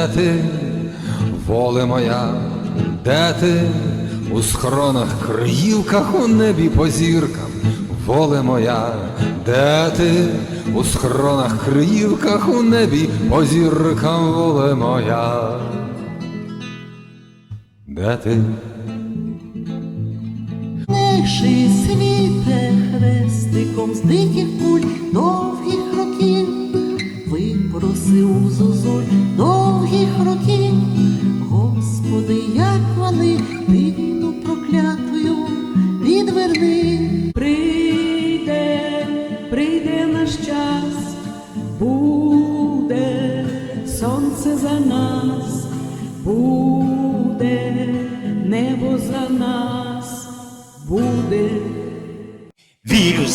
де ти, воле моя, де ти, у схронах, криївках, у небі по зіркам, воле моя, де ти, у схронах, криївках, у небі по зіркам, воле моя, де ти? Неши світе хрестиком з диких куль довгих випросив зозуль довгих років, Господи, як вони дивну проклятою відверни. Прийде, прийде наш час, буде сонце за нас, буде небо за нас, буде.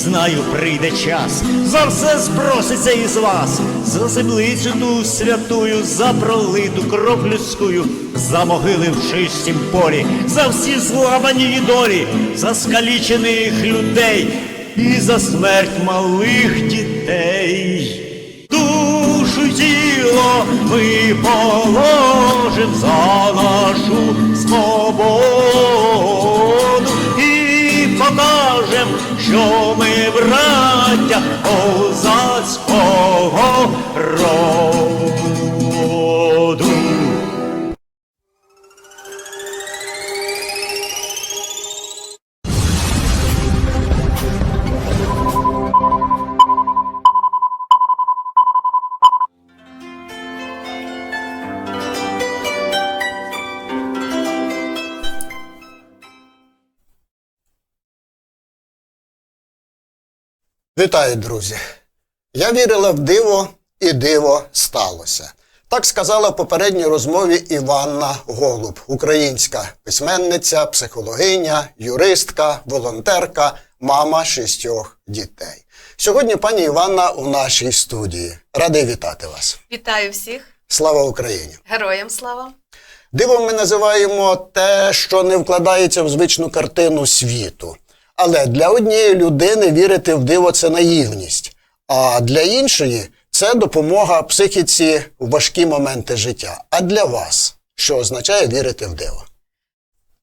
Знаю, прийде час, за все спроситься із вас, за землицю ту святую, за пролиту кров людськую, за могили в чистім полі, за всі зламані долі, за скалічених людей і за смерть малих дітей. Душу тіло ми положим Вітаю, друзі! Я вірила в диво, і диво сталося. Так сказала в попередній розмові Іванна Голуб, українська письменниця, психологиня, юристка, волонтерка, мама шістьох дітей. Сьогодні пані Іванна у нашій студії. Радий вітати вас. Вітаю всіх, Слава Україні! героям слава. Дивом ми називаємо те, що не вкладається в звичну картину світу. Але для однієї людини вірити в диво це наївність, а для іншої це допомога психіці в важкі моменти життя. А для вас що означає вірити в диво?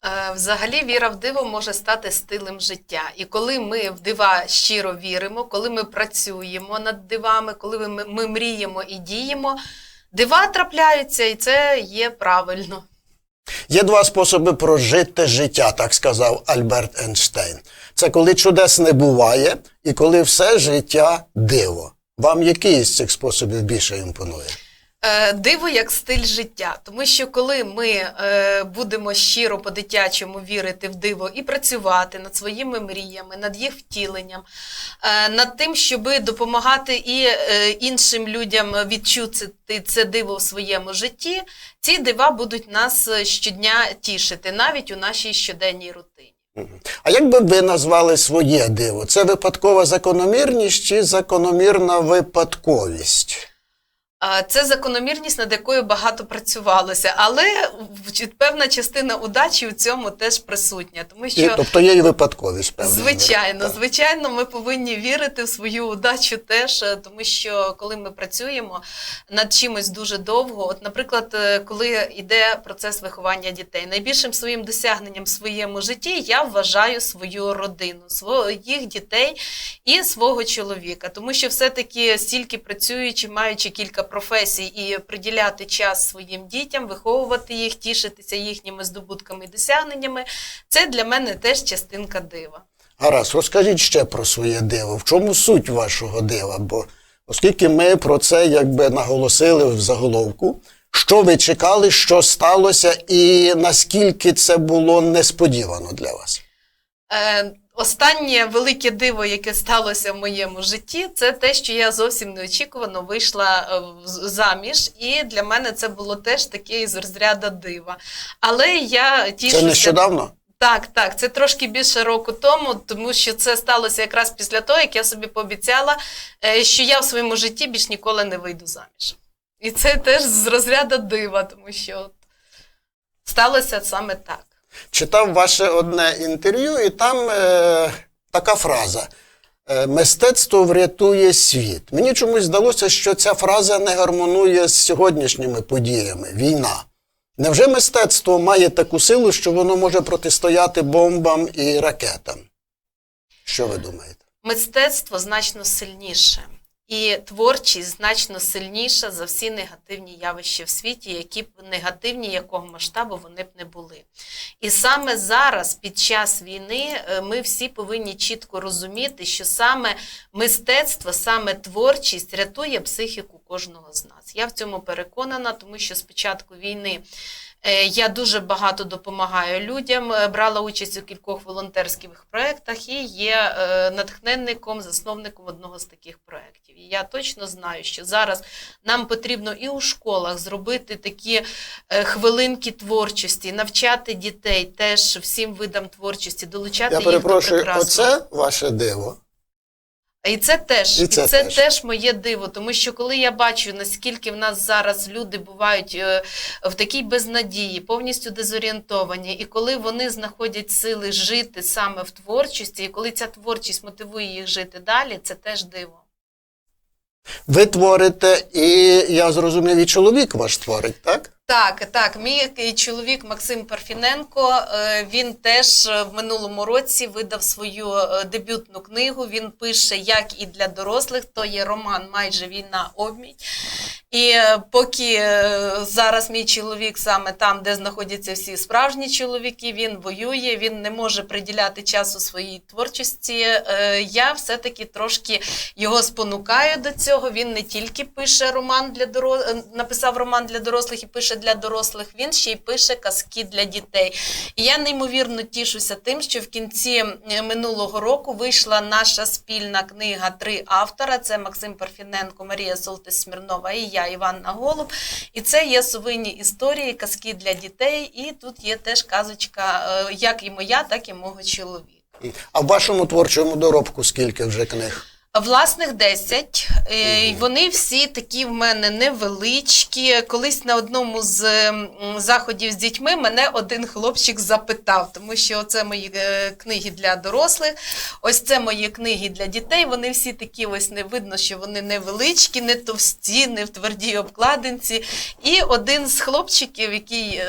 Е, Взагалі, віра в диво може стати стилем життя. І коли ми в дива щиро віримо, коли ми працюємо над дивами, коли ми, ми мріємо і діємо, дива трапляються, і це є правильно. Є два способи прожити життя, так сказав Альберт Ейнштейн. Це коли чудес не буває, і коли все життя диво. Вам який з цих способів більше імпонує? Е, Диво як стиль життя, тому що коли ми е, будемо щиро по-дитячому вірити в диво і працювати над своїми мріями, над їх втіленням, е, над тим, щоб допомагати і іншим людям відчути це диво в своєму житті, ці дива будуть нас щодня тішити, навіть у нашій щоденній рутині. А як би ви назвали своє диво? Це випадкова закономірність чи закономірна випадковість? Це закономірність, над якою багато працювалося, але певна частина удачі у цьому теж присутня, тому І, що тобто є і випадковість, певна. Звичайно, Так. звичайно, ми повинні вірити в свою удачу теж, е, тому що коли ми працюємо над чимось дуже довго, от, наприклад, е, коли йде процес виховання дітей, найбільшим своїм досягненням в своєму житті я вважаю свою родину, своїх дітей і свого чоловіка, тому що все-таки стільки працюючи, маючи кілька професій і приділяти час своїм дітям, виховувати їх, тішитися їхніми здобутками і досягненнями, це для мене теж частинка дива. Гаразд, розкажіть ще про своє диво. В чому суть вашого дива? Бо оскільки ми про це якби наголосили в заголовку, що ви чекали, що сталося, і наскільки це було несподівано для вас? Е, Останнє велике диво, яке сталося в моєму житті, це те, що я зовсім неочікувано вийшла е, заміж, і для мене це було теж таке із розряду дива. Але я тішуся. Це нещодавно? Так, так, це трошки більше року тому, тому що це сталося якраз після того, як я собі пообіцяла, е, що я в своєму житті більш ніколи не вийду заміж. І це теж з розряду дива, тому що от сталося саме так. Читав ваше одне інтерв'ю, і там е, така фраза: е, мистецтво врятує світ. Мені чомусь здалося, що ця фраза не гармонує з сьогоднішніми подіями війна. Невже мистецтво має таку силу, що воно може протистояти бомбам і ракетам? Що ви думаєте? Мистецтво значно сильніше. І творчість значно сильніша за всі негативні явища в світі, які б негативні, якого масштабу вони б не були. І саме зараз, під час війни, е, ми всі повинні чітко розуміти, що саме мистецтво, саме творчість рятує психіку кожного з нас. Я в цьому переконана, тому що з початку війни. Е, Я дуже багато допомагаю людям, е, брала участь у кількох волонтерських проєктах і є е, натхненником, засновником одного з таких проєктів. І я точно знаю, що зараз нам потрібно і у школах зробити такі хвилинки творчості, навчати дітей теж всім видам творчості, долучати Я їх до перепрошую, прекрасного. оце ваше диво. І це теж, І і це це, теж. теж. моє диво, тому що коли я бачу, наскільки в нас зараз люди бувають е, в такій безнадії, повністю дезорієнтовані, і коли вони знаходять сили жити саме в творчості, і коли ця творчість мотивує їх жити далі, це теж диво. Ви творите, і я зрозумів, і чоловік ваш творить, так? Так, так, мій чоловік Максим Парфіненко. е, Він теж е, в минулому році видав свою е, дебютну книгу. Він пише як і для дорослих. То є роман Майже війна обмінь. І е, поки е, зараз мій чоловік саме там, де знаходяться всі справжні чоловіки, він воює, він не може приділяти часу своїй творчості. е, Я все-таки трошки його спонукаю до цього. Він не тільки пише роман для доро... е, написав роман для дорослих і пише для дорослих, він ще й пише казки для дітей. І я неймовірно тішуся тим, що в кінці минулого року вийшла наша спільна книга три автора: це Максим Парфіненко, Марія Солтис Смірнова і я, Іванна Голуб. І це є совинні історії, казки для дітей. І тут є теж казочка, е, як і моя, так і мого чоловіка. А в вашому творчому доробку скільки вже книг? Власних 10. Е, Вони всі такі в мене невеличкі. Колись на одному з заходів з дітьми мене один хлопчик запитав, тому що це мої е, книги для дорослих. Ось це мої книги для дітей. Вони всі такі, ось не видно, що вони невеличкі, не товсті, не в твердій обкладинці. І один з хлопчиків, який.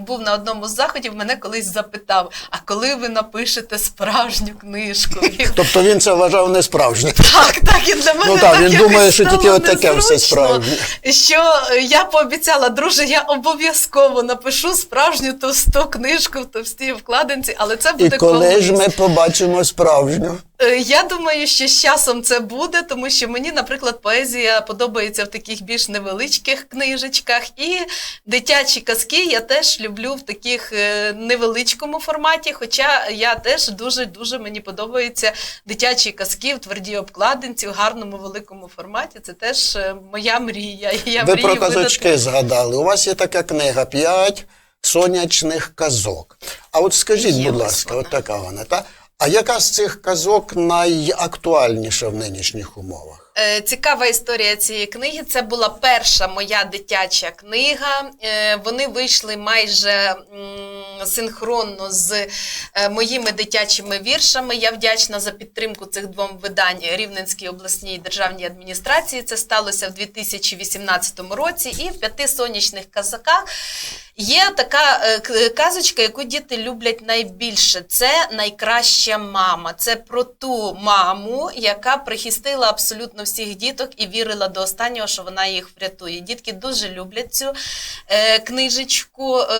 Був на одному з заходів, мене колись запитав: а коли ви напишете справжню книжку? Тобто він це вважав несправжнім. так, так, і для мене Ну так, він думає, що тільки отаке все справжнє. Що я пообіцяла, друже, я обов'язково напишу справжню товсту книжку в товстій вкладинці, але це І буде коли колись. ж ми побачимо справжню? Е, Я думаю, що з часом це буде, тому що мені, наприклад, поезія подобається в таких більш невеличких книжечках, і дитячі казки я теж люблю в таких е, невеличкому форматі. Хоча я теж дуже дуже мені подобаються дитячі казки в твердій обкладинці, в гарному великому форматі. Це теж е, моя мрія. Я Ви мрію про казочки видати- згадали. У вас є така книга «П'ять сонячних казок. А от скажіть, Є будь ласка, вона. от така вона, та? А яка з цих казок найактуальніша в нинішніх умовах? Е, Цікава історія цієї книги. Це була перша моя дитяча книга. Е, Вони вийшли майже синхронно з е, моїми дитячими віршами. Я вдячна за підтримку цих двох видань Рівненській обласній державній адміністрації. Це сталося в 2018 році. І в п'яти сонячних казаках Є така е, казочка, яку діти люблять найбільше. Це найкраща мама. Це про ту маму, яка прихистила абсолютно всіх діток і вірила до останнього, що вона їх врятує. Дітки дуже люблять цю е, книжечку.